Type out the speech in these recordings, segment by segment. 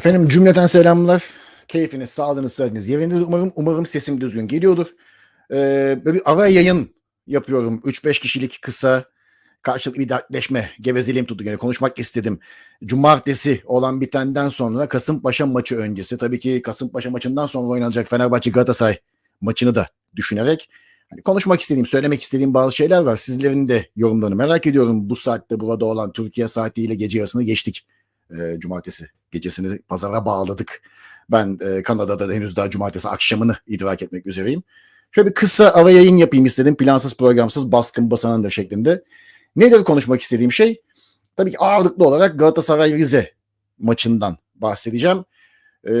Efendim cümleten selamlar. Keyfiniz, sağlığınız, sıhhatiniz yerindedir. Umarım, umarım sesim düzgün geliyordur. Ee, böyle bir ara yayın yapıyorum. 3-5 kişilik kısa karşılıklı bir dertleşme. Gevezeliğim tuttu gene konuşmak istedim. Cumartesi olan bitenden sonra Kasımpaşa maçı öncesi. Tabii ki Kasımpaşa maçından sonra oynanacak Fenerbahçe Galatasaray maçını da düşünerek hani konuşmak istediğim, söylemek istediğim bazı şeyler var. Sizlerin de yorumlarını merak ediyorum. Bu saatte burada olan Türkiye saatiyle gece yarısını geçtik. Ee, cumartesi gecesini pazara bağladık. Ben e, Kanada'da da henüz daha cumartesi akşamını idrak etmek üzereyim. Şöyle bir kısa ara yayın yapayım istedim. Plansız programsız baskın basanındır şeklinde. Nedir konuşmak istediğim şey? Tabii ki ağırlıklı olarak Galatasaray Rize maçından bahsedeceğim. 5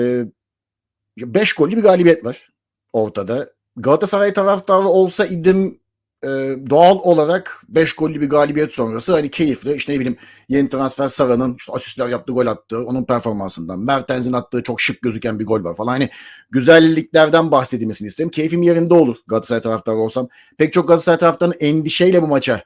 ee, gollü bir galibiyet var ortada. Galatasaray taraftarı olsa idim e, doğal olarak 5 gollü bir galibiyet sonrası hani keyifli işte ne bileyim yeni transfer Sara'nın işte asistler yaptı gol attı onun performansından Mertens'in attığı çok şık gözüken bir gol var falan hani güzelliklerden bahsedilmesini isterim. Keyfim yerinde olur Galatasaray taraftarı olsam. Pek çok Galatasaray taraftarının endişeyle bu maça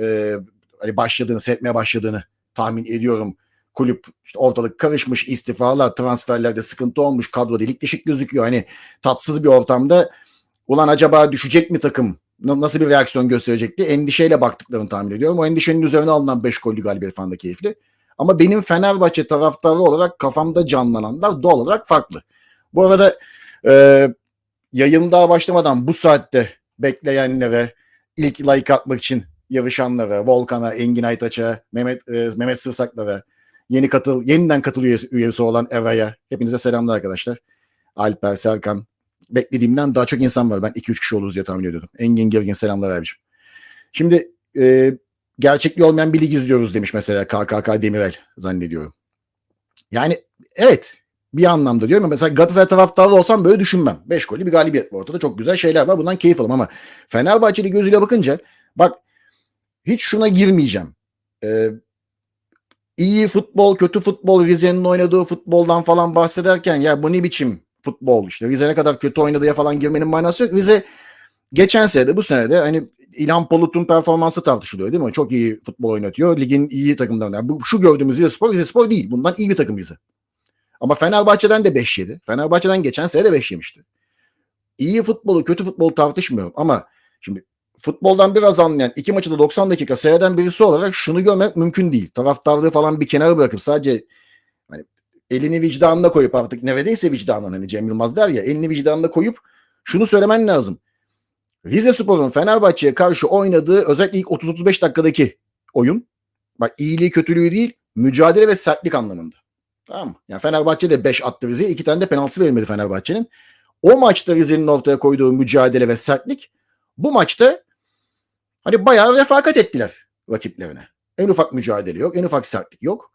e, hani başladığını, seyretmeye başladığını tahmin ediyorum. Kulüp işte ortalık karışmış, istifalar, transferlerde sıkıntı olmuş, kadro delik deşik gözüküyor. Hani tatsız bir ortamda ulan acaba düşecek mi takım nasıl bir reaksiyon gösterecekti endişeyle baktıklarını tahmin ediyorum. O endişenin üzerine alınan 5 gollü galibiyet falan da keyifli. Ama benim Fenerbahçe taraftarı olarak kafamda canlananlar doğal olarak farklı. Bu arada e, yayın daha başlamadan bu saatte bekleyenlere, ilk like atmak için yarışanlara, Volkan'a, Engin Aytaç'a, Mehmet, e, Mehmet Sırsaklara, yeni katıl, yeniden katıl üyesi, üyesi olan Eva'ya hepinize selamlar arkadaşlar. Alper, Serkan, beklediğimden daha çok insan var. Ben 2-3 kişi oluruz diye tahmin ediyordum. Engin Gergin selamlar abicim. Şimdi e, gerçekliği olmayan bir lig izliyoruz demiş mesela KKK Demirel zannediyorum. Yani evet bir anlamda diyorum. Mesela Galatasaray taraftarı olsam böyle düşünmem. 5 gollü bir galibiyet var ortada. Çok güzel şeyler var. Bundan keyif alırım ama Fenerbahçeli gözüyle bakınca bak hiç şuna girmeyeceğim. Ee, iyi futbol, kötü futbol, Rize'nin oynadığı futboldan falan bahsederken ya bu ne biçim futbol işte Rize ne kadar kötü oynadıya falan girmenin manası yok. Rize geçen sene de bu sene de hani İlhan Polut'un performansı tartışılıyor değil mi? Çok iyi futbol oynatıyor. Ligin iyi takımlarından. Bu, şu gördüğümüz Rize Spor, Rize Spor değil. Bundan iyi bir takım Rize. Ama Fenerbahçe'den de 5 yedi. Fenerbahçe'den geçen sene de 5 yemişti. İyi futbolu, kötü futbolu tartışmıyorum ama şimdi futboldan biraz anlayan iki maçı da 90 dakika seyreden birisi olarak şunu görmek mümkün değil. Taraftarlığı falan bir kenara bırakıp sadece elini vicdanına koyup artık neredeyse vicdanına hani Cem Yılmaz der ya elini vicdanına koyup şunu söylemen lazım. Rize Spor'un Fenerbahçe'ye karşı oynadığı özellikle ilk 30-35 dakikadaki oyun bak iyiliği kötülüğü değil mücadele ve sertlik anlamında. Tamam mı? Yani Fenerbahçe de 5 attı Rize'ye. 2 tane de penaltısı verilmedi Fenerbahçe'nin. O maçta Rize'nin ortaya koyduğu mücadele ve sertlik bu maçta hani bayağı refakat ettiler rakiplerine. En ufak mücadele yok. En ufak sertlik yok.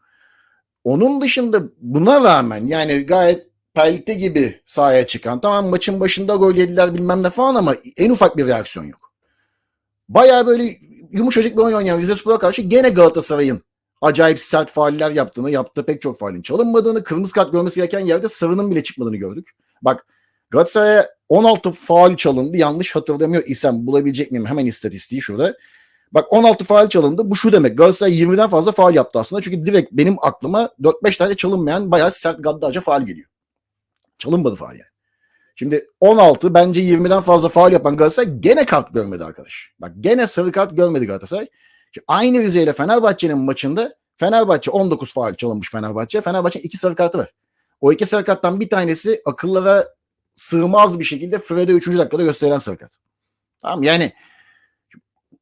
Onun dışında buna rağmen yani gayet pelte gibi sahaya çıkan tamam maçın başında gol yediler bilmem ne falan ama en ufak bir reaksiyon yok. Baya böyle yumuşacık bir oyun oynayan Rize Spor'a karşı gene Galatasaray'ın acayip sert fauller yaptığını, yaptığı pek çok faulün çalınmadığını, kırmızı kart görmesi gereken yerde sarının bile çıkmadığını gördük. Bak Galatasaray'a 16 faul çalındı. Yanlış hatırlamıyor isem bulabilecek miyim? Hemen istatistiği şurada. Bak 16 faal çalındı. Bu şu demek. Galatasaray 20'den fazla faal yaptı aslında. Çünkü direkt benim aklıma 4-5 tane çalınmayan bayağı sert gaddarca faal geliyor. Çalınmadı faal yani. Şimdi 16 bence 20'den fazla faal yapan Galatasaray gene kart görmedi arkadaş. Bak gene sarı kart görmedi Galatasaray. Şimdi aynı Rize ile Fenerbahçe'nin maçında Fenerbahçe 19 faal çalınmış Fenerbahçe. Fenerbahçe'nin iki sarı kartı var. O iki sarı karttan bir tanesi akıllara sığmaz bir şekilde Fred'e 3. dakikada gösterilen sarı kart. Tamam yani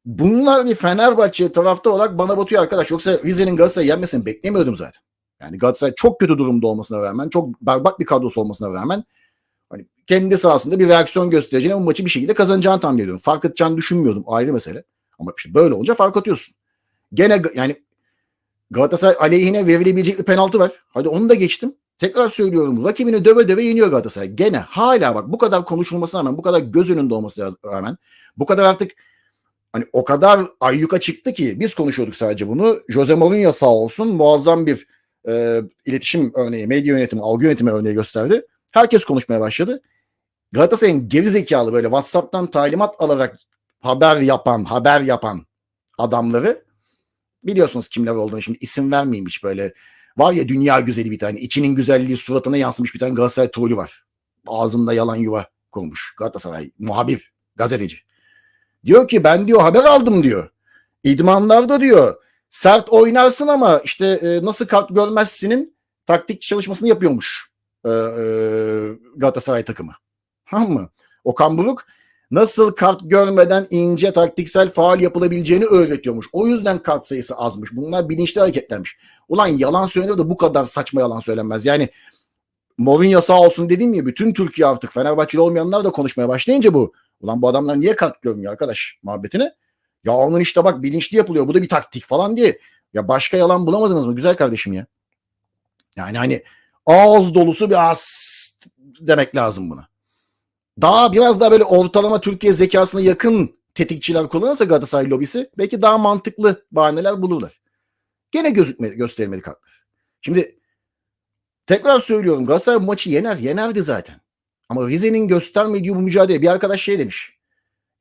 bunlar bir Fenerbahçe tarafta olarak bana batıyor arkadaş. Yoksa Rize'nin Galatasaray'ı yenmesini beklemiyordum zaten. Yani Galatasaray çok kötü durumda olmasına rağmen, çok berbat bir kadrosu olmasına rağmen hani kendi sahasında bir reaksiyon göstereceğini bu maçı bir şekilde kazanacağını tahmin ediyorum. Fark atacağını düşünmüyordum ayrı mesele. Ama işte böyle olunca fark atıyorsun. Gene yani Galatasaray aleyhine verilebilecek bir penaltı var. Hadi onu da geçtim. Tekrar söylüyorum rakibini döve döve yeniyor Galatasaray. Gene hala bak bu kadar konuşulmasına rağmen bu kadar göz önünde olması rağmen bu kadar artık hani o kadar ayyuka çıktı ki biz konuşuyorduk sadece bunu. Jose Mourinho sağ olsun muazzam bir e, iletişim örneği, medya yönetimi, algı yönetimi örneği gösterdi. Herkes konuşmaya başladı. Galatasaray'ın geri zekalı böyle WhatsApp'tan talimat alarak haber yapan, haber yapan adamları biliyorsunuz kimler olduğunu şimdi isim vermeyeyim hiç böyle Var ya dünya güzeli bir tane. içinin güzelliği suratına yansımış bir tane Galatasaray trolü var. Ağzında yalan yuva kurmuş. Galatasaray muhabir, gazeteci. Diyor ki ben diyor haber aldım diyor. İdmanlarda diyor sert oynarsın ama işte e, nasıl kart görmezsinin taktik çalışmasını yapıyormuş e, e, Galatasaray takımı. Tamam mı? Okan Buruk nasıl kart görmeden ince taktiksel faal yapılabileceğini öğretiyormuş. O yüzden kart sayısı azmış. Bunlar bilinçli hareketlenmiş. Ulan yalan söylüyor da bu kadar saçma yalan söylenmez. Yani Mourinho sağ olsun dediğim gibi bütün Türkiye artık Fenerbahçeli olmayanlar da konuşmaya başlayınca bu. Ulan bu adamlar niye kart görmüyor arkadaş muhabbetini? Ya onun işte bak bilinçli yapılıyor. Bu da bir taktik falan diye. Ya başka yalan bulamadınız mı güzel kardeşim ya? Yani hani ağız dolusu bir az demek lazım buna. Daha biraz daha böyle ortalama Türkiye zekasına yakın tetikçiler kullanırsa Galatasaray lobisi belki daha mantıklı bahaneler bulurlar. Gene gözükmedi, gösterilmedi kartlar. Şimdi tekrar söylüyorum Galatasaray bu maçı yener. Yenerdi zaten. Ama Rize'nin göstermediği bu mücadele bir arkadaş şey demiş.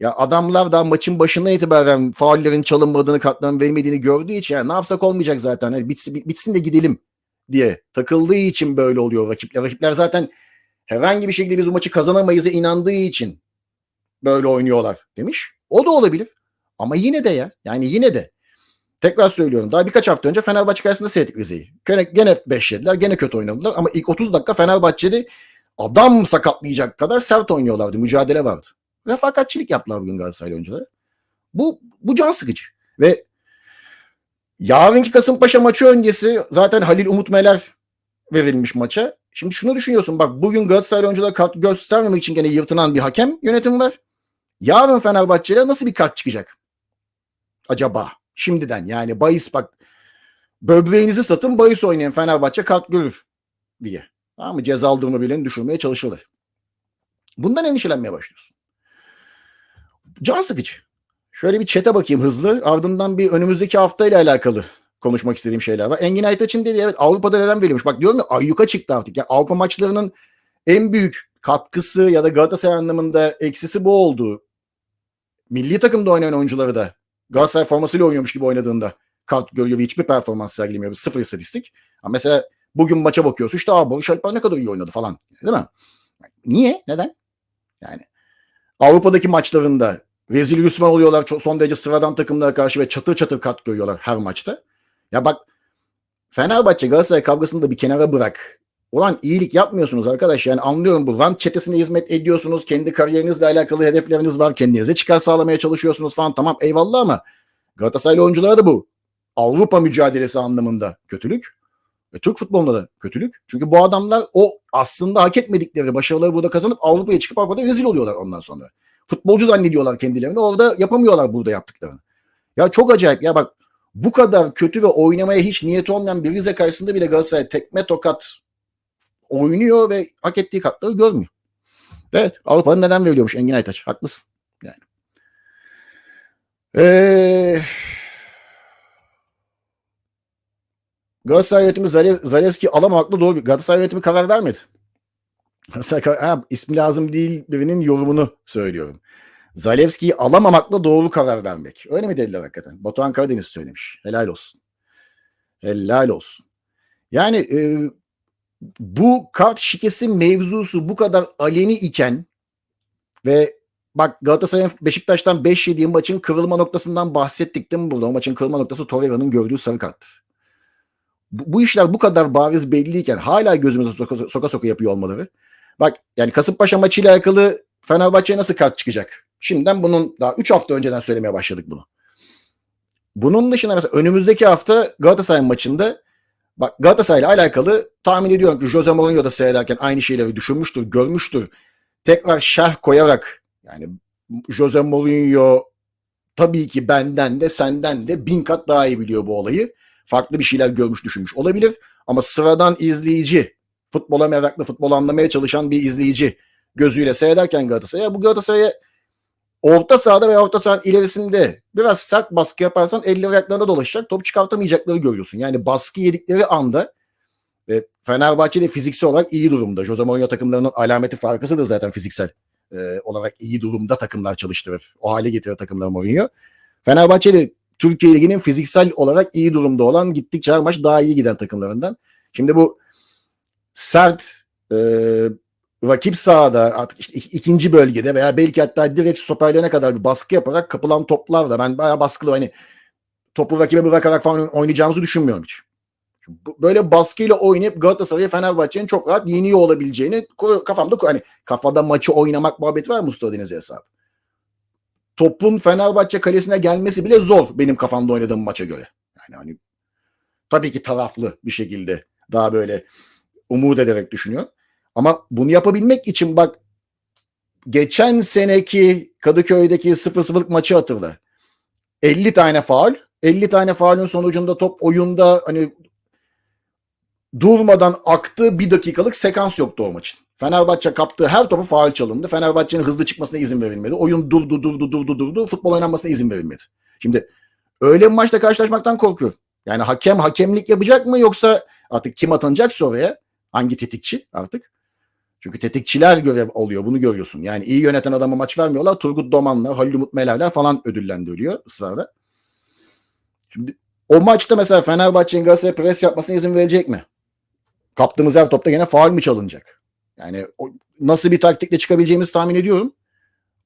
Ya adamlar da maçın başından itibaren faullerin çalınmadığını, kartların verilmediğini gördüğü için yani ne yapsak olmayacak zaten. Yani bitsin, bitsin de gidelim diye takıldığı için böyle oluyor rakipler. Rakipler zaten herhangi bir şekilde biz bu maçı kazanamayız'a inandığı için böyle oynuyorlar demiş. O da olabilir. Ama yine de ya. Yani yine de. Tekrar söylüyorum. Daha birkaç hafta önce Fenerbahçe karşısında seyrettik Rize'yi. Gene, gene 5 yediler. Gene kötü oynadılar. Ama ilk 30 dakika Fenerbahçe'de adam sakatlayacak kadar sert oynuyorlardı. Mücadele vardı. Refakatçilik yaptılar bugün Galatasaray oyuncuları. Bu, bu can sıkıcı. Ve yarınki Kasımpaşa maçı öncesi zaten Halil Umut Meler verilmiş maça. Şimdi şunu düşünüyorsun bak bugün Galatasaray oyunculara kart göstermemek için gene yırtınan bir hakem yönetim var. Yarın Fenerbahçe'ye nasıl bir kart çıkacak? Acaba şimdiden yani bahis bak böbreğinizi satın bahis oynayın Fenerbahçe kart görür diye. Tamam mı? Cezalı durumu bileni düşürmeye çalışıyorlar. Bundan endişelenmeye başlıyorsun. Can sıkıcı. Şöyle bir çete bakayım hızlı. Ardından bir önümüzdeki hafta ile alakalı konuşmak istediğim şeyler var. Engin Aytaç'ın dediği evet Avrupa'da neden verilmiş? Bak diyorum ya ayyuka çıktı artık. Ya Avrupa maçlarının en büyük katkısı ya da Galatasaray anlamında eksisi bu oldu. Milli takımda oynayan oyuncuları da Galatasaray formasıyla oynuyormuş gibi oynadığında kart görüyor ve hiçbir performans sergilemiyor. Sıfır istatistik. Ama mesela bugün maça bakıyorsun işte Aa, Barış ne kadar iyi oynadı falan. Değil mi? Niye? Neden? Yani Avrupa'daki maçlarında rezil rüsvan oluyorlar. Çok, son derece sıradan takımlara karşı ve çatır çatır kat görüyorlar her maçta. Ya bak Fenerbahçe Galatasaray kavgasını da bir kenara bırak. Ulan iyilik yapmıyorsunuz arkadaş. Yani anlıyorum bu rant çetesine hizmet ediyorsunuz. Kendi kariyerinizle alakalı hedefleriniz var. Kendinize çıkar sağlamaya çalışıyorsunuz falan. Tamam eyvallah ama Galatasaraylı oyunculara da bu. Avrupa mücadelesi anlamında kötülük. Ve Türk futbolunda da kötülük. Çünkü bu adamlar o aslında hak etmedikleri başarıları burada kazanıp Avrupa'ya çıkıp Avrupa'da rezil oluyorlar ondan sonra. Futbolcu zannediyorlar kendilerini. Orada yapamıyorlar burada yaptıklarını. Ya çok acayip ya bak bu kadar kötü ve oynamaya hiç niyeti olmayan bir Rize karşısında bile Galatasaray tekme tokat oynuyor ve hak ettiği katları görmüyor. Evet Avrupa'nın neden veriliyormuş Engin Aytaç. Haklısın. Yani. Ee, Galatasaray yönetimi Zalev, Zalewski alamamakla doğru. Galatasaray yönetimi karar vermedi. Ha, ismi lazım değil birinin yorumunu söylüyorum. Zalewski'yi alamamakla doğru karar vermek. Öyle mi dediler hakikaten? Batuhan Karadeniz söylemiş. Helal olsun. Helal olsun. Yani e, bu kart şikesi mevzusu bu kadar aleni iken ve bak Galatasaray'ın Beşiktaş'tan 5 yediği maçın kırılma noktasından bahsettik değil mi burada? O maçın kırılma noktası Torreira'nın gördüğü sarı karttır. Bu, bu işler bu kadar bariz belliyken hala gözümüze soka, soka soka yapıyor olmaları. Bak yani Kasımpaşa maçıyla alakalı Fenerbahçe'ye nasıl kart çıkacak? Şimdiden bunun daha 3 hafta önceden söylemeye başladık bunu. Bunun dışında mesela önümüzdeki hafta Galatasaray maçında bak Galatasaray ile alakalı tahmin ediyorum ki Jose Mourinho da seyrederken aynı şeyleri düşünmüştür, görmüştür. Tekrar şerh koyarak yani Jose Mourinho tabii ki benden de senden de bin kat daha iyi biliyor bu olayı. Farklı bir şeyler görmüş düşünmüş olabilir. Ama sıradan izleyici, futbola meraklı, futbol anlamaya çalışan bir izleyici gözüyle seyrederken Galatasaray'a bu Galatasaray'a orta sahada veya orta sahanın ilerisinde biraz sert baskı yaparsan elleri ayaklarına dolaşacak top çıkartamayacakları görüyorsun. Yani baskı yedikleri anda ve Fenerbahçe de fiziksel olarak iyi durumda. Jose Mourinho takımlarının alameti farkısıdır zaten fiziksel e, olarak iyi durumda takımlar çalıştırır. O hale getirir takımlar Mourinho. Fenerbahçe de Türkiye Ligi'nin fiziksel olarak iyi durumda olan gittikçe her maç daha iyi giden takımlarından. Şimdi bu sert e, rakip sahada artık işte ik- ikinci bölgede veya belki hatta direkt stoperlerine kadar bir baskı yaparak kapılan toplarla ben bayağı baskılı hani topu rakibe bırakarak falan oynayacağımızı düşünmüyorum hiç. Böyle baskıyla oynayıp Galatasaray'ı Fenerbahçe'nin çok rahat yeniyor olabileceğini kafamda hani kafada maçı oynamak muhabbeti var Mustafa Denizli hesabı? Topun Fenerbahçe kalesine gelmesi bile zor benim kafamda oynadığım maça göre. Yani hani tabii ki taraflı bir şekilde daha böyle umut ederek düşünüyor. Ama bunu yapabilmek için bak geçen seneki Kadıköy'deki 0-0'lık maçı hatırla. 50 tane faul. 50 tane faulün sonucunda top oyunda hani durmadan aktığı bir dakikalık sekans yoktu o maçın. Fenerbahçe kaptığı her topu faul çalındı. Fenerbahçe'nin hızlı çıkmasına izin verilmedi. Oyun durdu durdu durdu durdu. Futbol oynanmasına izin verilmedi. Şimdi öyle bir maçla karşılaşmaktan korkuyorum. Yani hakem hakemlik yapacak mı yoksa artık kim atanacaksa oraya hangi tetikçi artık? Çünkü tetikçiler görev oluyor bunu görüyorsun. Yani iyi yöneten adama maç vermiyorlar. Turgut Domanlar, Halil Umut Melerler falan ödüllendiriliyor ısrarla. Şimdi o maçta mesela Fenerbahçe'nin Galatasaray'a pres yapmasına izin verecek mi? Kaptığımız her topta gene faul mü çalınacak? Yani o, nasıl bir taktikle çıkabileceğimizi tahmin ediyorum.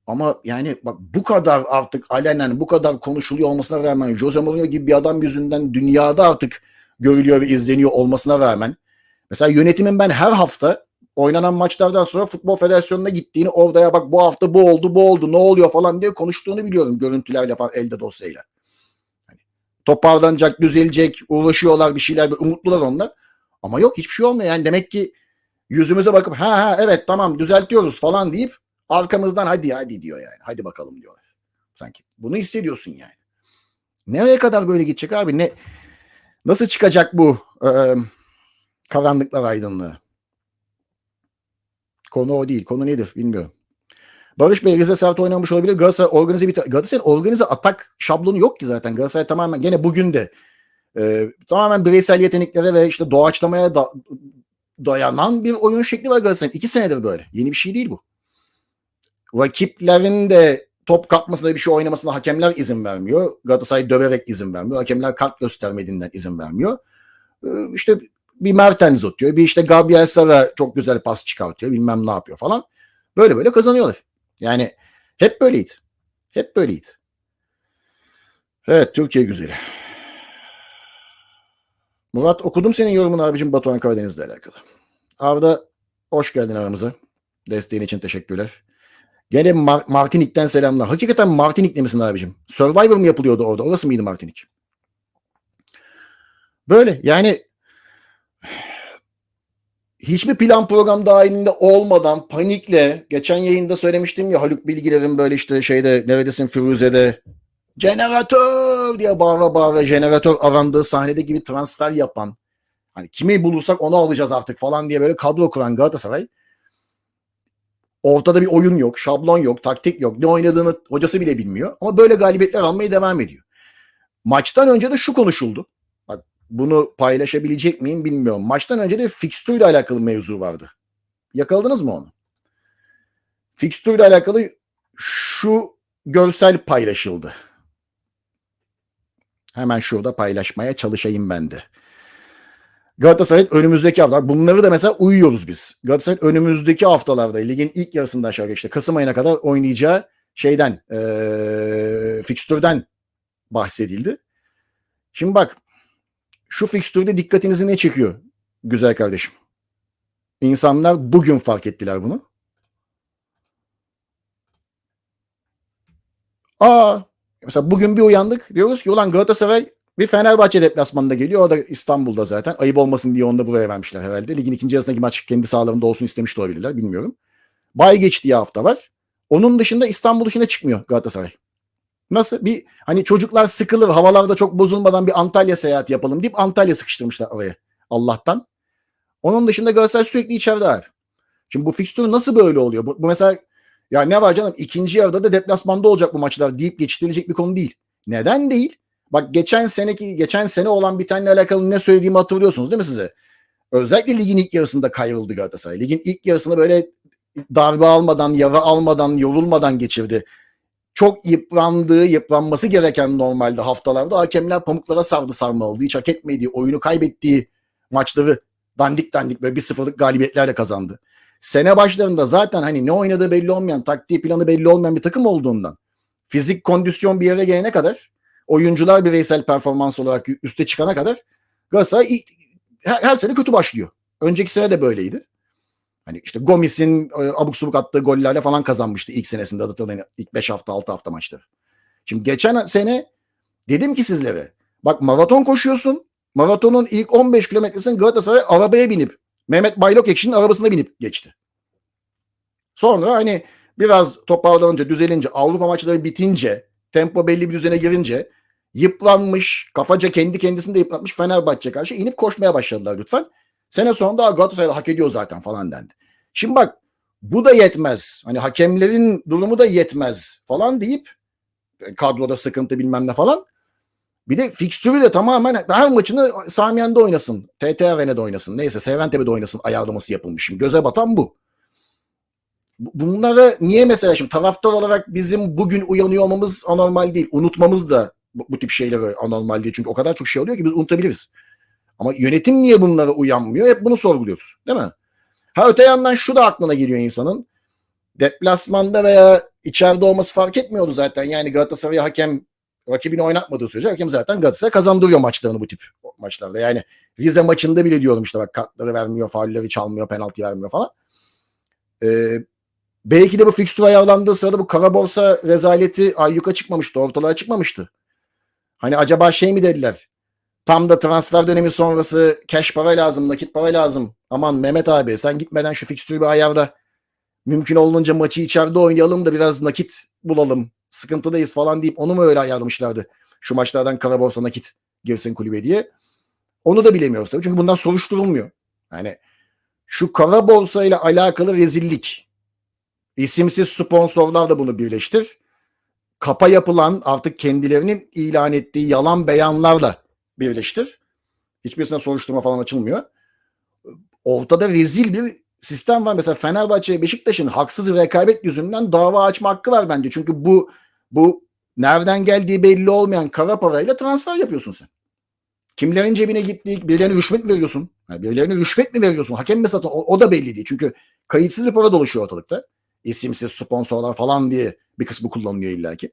Ama yani bak bu kadar artık alenen bu kadar konuşuluyor olmasına rağmen Jose Mourinho gibi bir adam yüzünden dünyada artık görülüyor ve izleniyor olmasına rağmen mesela yönetimin ben her hafta oynanan maçlardan sonra Futbol Federasyonu'na gittiğini orada ya bak bu hafta bu oldu bu oldu ne oluyor falan diye konuştuğunu biliyorum görüntülerle falan elde dosyayla. Hani toparlanacak, düzelecek, uğraşıyorlar bir şeyler, umutlular onlar. Ama yok hiçbir şey olmuyor. Yani demek ki yüzümüze bakıp ha ha evet tamam düzeltiyoruz falan deyip arkamızdan hadi hadi diyor yani. Hadi bakalım diyorlar. Sanki bunu hissediyorsun yani. Nereye kadar böyle gidecek abi? Ne nasıl çıkacak bu e, karanlıklar aydınlığı? Konu o değil. Konu nedir bilmiyorum. Barış Bey Rize sert oynamış olabilir. Galatasaray organize bir Galatasaray organize atak şablonu yok ki zaten. Galatasaray tamamen gene bugün de e, tamamen bireysel yeteneklere ve işte doğaçlamaya da, dayanan bir oyun şekli var Galatasaray'ın. İki senedir böyle. Yeni bir şey değil bu. Rakiplerin de top kapmasına bir şey oynamasına hakemler izin vermiyor. Galatasaray döverek izin vermiyor. Hakemler kart göstermediğinden izin vermiyor. Ee, işte bir Mertens atıyor. Bir işte Gabriel Sara çok güzel pas çıkartıyor. Bilmem ne yapıyor falan. Böyle böyle kazanıyorlar. Yani hep böyleydi. Hep böyleydi. Evet Türkiye güzeli. Murat okudum senin yorumunu abicim Batuhan Karadeniz'le alakalı. Arda hoş geldin aramıza. Desteğin için teşekkürler. Gene Mar- Martinik'ten selamlar. Hakikaten Martinik'li misin abicim? Survivor mı yapılıyordu orada? Orası mıydı Martinik? Böyle yani hiçbir plan program dahilinde olmadan panikle geçen yayında söylemiştim ya Haluk Bilgiler'in böyle işte şeyde neredesin Firuze'de jeneratör diye bağıra bağıra jeneratör arandığı sahnede gibi transfer yapan hani kimi bulursak onu alacağız artık falan diye böyle kadro kuran Galatasaray ortada bir oyun yok, şablon yok, taktik yok. Ne oynadığını hocası bile bilmiyor. Ama böyle galibiyetler almaya devam ediyor. Maçtan önce de şu konuşuldu. Bak bunu paylaşabilecek miyim bilmiyorum. Maçtan önce de fikstürle alakalı mevzu vardı. Yakaladınız mı onu? Fikstürle alakalı şu görsel paylaşıldı. Hemen şurada paylaşmaya çalışayım ben de. Galatasaray önümüzdeki hafta bunları da mesela uyuyoruz biz. Galatasaray önümüzdeki haftalarda ligin ilk yarısında aşağı işte Kasım ayına kadar oynayacağı şeyden ee, fikstürden bahsedildi. Şimdi bak şu fikstürde dikkatinizi ne çekiyor güzel kardeşim? İnsanlar bugün fark ettiler bunu. Aa mesela bugün bir uyandık diyoruz ki ulan Galatasaray bir Fenerbahçe deplasmanında geliyor. O da İstanbul'da zaten. Ayıp olmasın diye onu da buraya vermişler herhalde. Ligin ikinci yarısındaki maç kendi sahalarında olsun istemiş de olabilirler. Bilmiyorum. Bay geçtiği hafta var. Onun dışında İstanbul dışına çıkmıyor Galatasaray. Nasıl? Bir hani çocuklar sıkılır havalarda çok bozulmadan bir Antalya seyahati yapalım deyip Antalya sıkıştırmışlar oraya. Allah'tan. Onun dışında Galatasaray sürekli içeride var. Şimdi bu fikstür nasıl böyle oluyor? Bu, bu mesela ya ne var canım ikinci yarıda da deplasmanda olacak bu maçlar deyip geçiştirilecek bir konu değil. Neden değil? Bak geçen seneki geçen sene olan bir tane alakalı ne söylediğimi hatırlıyorsunuz değil mi size? Özellikle ligin ilk yarısında kayrıldı Galatasaray. Ligin ilk yarısını böyle darbe almadan, yara almadan, yorulmadan geçirdi. çok yıprandığı, yıpranması gereken normalde haftalarda hakemler pamuklara sardı sarmalı. Hiç hak etmediği, oyunu kaybettiği maçları dandik dandik böyle bir sıfırlık galibiyetlerle kazandı. Sene başlarında zaten hani ne oynadığı belli olmayan, taktiği planı belli olmayan bir takım olduğundan fizik kondisyon bir yere gelene kadar oyuncular bireysel performans olarak üste çıkana kadar Galatasaray her, her sene kötü başlıyor. Önceki sene de böyleydi. Hani işte Gomis'in e, abuk subuk attığı gollerle falan kazanmıştı ilk senesinde hatırlayın ilk 5 hafta 6 hafta maçları. Şimdi geçen sene dedim ki sizlere bak maraton koşuyorsun. Maratonun ilk 15 kilometresini Galatasaray arabaya binip Mehmet Baylok Ekşi'nin arabasına binip geçti. Sonra hani biraz toparlanınca düzelince Avrupa maçları bitince tempo belli bir düzene girince yıpranmış kafaca kendi kendisini de yıpratmış Fenerbahçe karşı inip koşmaya başladılar lütfen. Sene sonunda Galatasaray hak ediyor zaten falan dendi. Şimdi bak bu da yetmez. Hani hakemlerin durumu da yetmez falan deyip kadroda sıkıntı bilmem ne falan. Bir de fikstürü de tamamen her maçını Samiyen'de oynasın. TT Arena'da oynasın. Neyse Seventepe'de oynasın ayarlaması yapılmış. Şimdi göze batan bu. Bunları niye mesela şimdi taraftar olarak bizim bugün uyanıyor olmamız anormal değil. Unutmamız da bu, bu tip şeyleri anormal değil. Çünkü o kadar çok şey oluyor ki biz unutabiliriz. Ama yönetim niye bunlara uyanmıyor? Hep bunu sorguluyoruz. Değil mi? Ha öte yandan şu da aklına geliyor insanın. Deplasmanda veya içeride olması fark etmiyordu zaten. Yani Galatasaray hakem rakibini oynatmadığı sürece hakem zaten Galatasaray kazandırıyor maçlarını bu tip maçlarda. Yani Rize maçında bile diyorum işte bak kartları vermiyor, faulleri çalmıyor, penaltı vermiyor falan. Ee, belki de bu fikstür ayarlandığı sırada bu kara borsa rezaleti ayyuka çıkmamıştı, ortalığa çıkmamıştı. Hani acaba şey mi dediler? Tam da transfer dönemi sonrası cash para lazım, nakit para lazım. Aman Mehmet abi sen gitmeden şu fikstürü bir ayarla. Mümkün olduğunca maçı içeride oynayalım da biraz nakit bulalım. Sıkıntıdayız falan deyip onu mu öyle ayarlamışlardı? Şu maçlardan kara borsa nakit girsin kulübe diye. Onu da bilemiyoruz tabii. Çünkü bundan soruşturulmuyor. Yani şu kara borsa ile alakalı rezillik. İsimsiz sponsorlar da bunu birleştir. Kapa yapılan artık kendilerinin ilan ettiği yalan beyanlarla birleştir. Hiçbirisine soruşturma falan açılmıyor. Ortada rezil bir sistem var. Mesela Fenerbahçe Beşiktaş'ın haksız rekabet yüzünden dava açma hakkı var bence. Çünkü bu bu nereden geldiği belli olmayan kara parayla transfer yapıyorsun sen. Kimlerin cebine gittiği, birilerine rüşvet mi veriyorsun? Yani birilerine rüşvet mi veriyorsun? Hakem mi satın? O, o da belli değil. Çünkü kayıtsız bir para dolaşıyor ortalıkta. İsimsiz sponsorlar falan diye bir kısmı kullanılıyor illaki.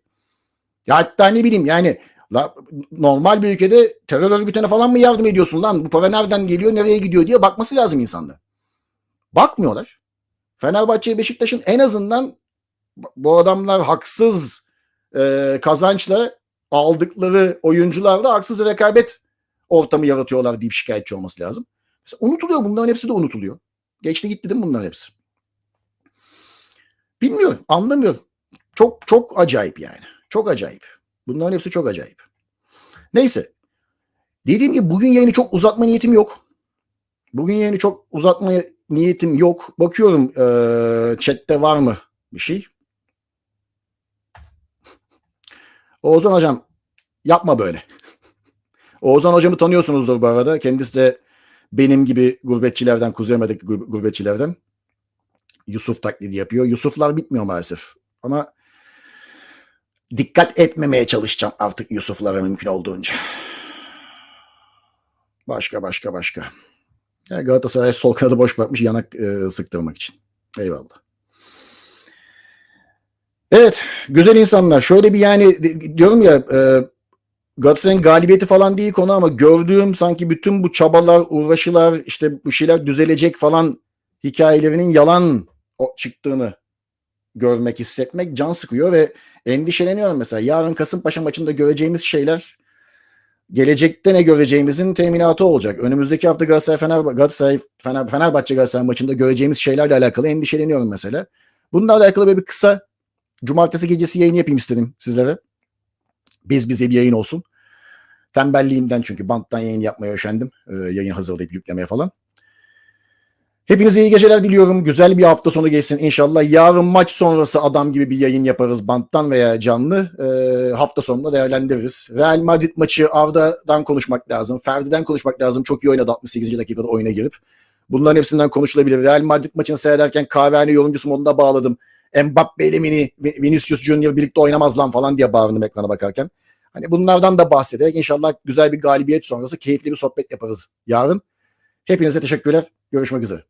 Ya hatta ne bileyim yani la, normal bir ülkede terör örgütüne falan mı yardım ediyorsun lan? Bu para nereden geliyor, nereye gidiyor diye bakması lazım insanlar. Bakmıyorlar. Fenerbahçe Beşiktaş'ın en azından bu adamlar haksız e, kazançla aldıkları oyuncularla haksız rekabet ortamı yaratıyorlar deyip şikayetçi olması lazım. Mesela unutuluyor bunların hepsi de unutuluyor. Geçti gitti değil mi bunların hepsi? Bilmiyorum, anlamıyorum. Çok çok acayip yani. Çok acayip. Bunların hepsi çok acayip. Neyse. Dediğim gibi bugün yayını çok uzatma niyetim yok. Bugün yayını çok uzatma niyetim yok. Bakıyorum e, chatte var mı bir şey. Oğuzhan hocam yapma böyle. Oğuzhan hocamı tanıyorsunuzdur bu arada. Kendisi de benim gibi gurbetçilerden, Kuzey Amerika'daki gurbetçilerden. Yusuf taklidi yapıyor. Yusuflar bitmiyor maalesef. Ama dikkat etmemeye çalışacağım artık Yusuflara mümkün olduğunca. Başka başka başka. Galatasaray sol kanadı boş bırakmış yanak e, sıktırmak için. Eyvallah. Evet güzel insanlar. Şöyle bir yani diyorum ya e, Galatasaray'ın galibiyeti falan değil konu ama gördüğüm sanki bütün bu çabalar, uğraşılar, işte bu şeyler düzelecek falan hikayelerinin yalan çıktığını görmek, hissetmek can sıkıyor ve endişeleniyorum mesela. Yarın Kasımpaşa maçında göreceğimiz şeyler gelecekte ne göreceğimizin teminatı olacak. Önümüzdeki hafta Galatasaray Fener Galatasaray Fener, Fenerbahçe Galatasaray maçında göreceğimiz şeylerle alakalı endişeleniyorum mesela. Bununla alakalı bir kısa cumartesi gecesi yayın yapayım istedim sizlere. Biz bize bir yayın olsun. Tembelliğimden çünkü banttan yayın yapmaya üşendim. Ee, yayın hazırlayıp yüklemeye falan. Hepinize iyi geceler diliyorum. Güzel bir hafta sonu geçsin inşallah. Yarın maç sonrası adam gibi bir yayın yaparız banttan veya canlı. Ee, hafta sonunda değerlendiririz. Real Madrid maçı Arda'dan konuşmak lazım. Ferdi'den konuşmak lazım. Çok iyi oynadı 68. dakikada oyuna girip. Bunların hepsinden konuşulabilir. Real Madrid maçını seyrederken kahvehane yorumcusu modunda bağladım. Mbappe ile Vini, Vinicius Junior birlikte oynamaz lan falan diye bağırdım ekrana bakarken. Hani bunlardan da bahsederek inşallah güzel bir galibiyet sonrası keyifli bir sohbet yaparız yarın. Hepinize teşekkürler. Görüşmek üzere.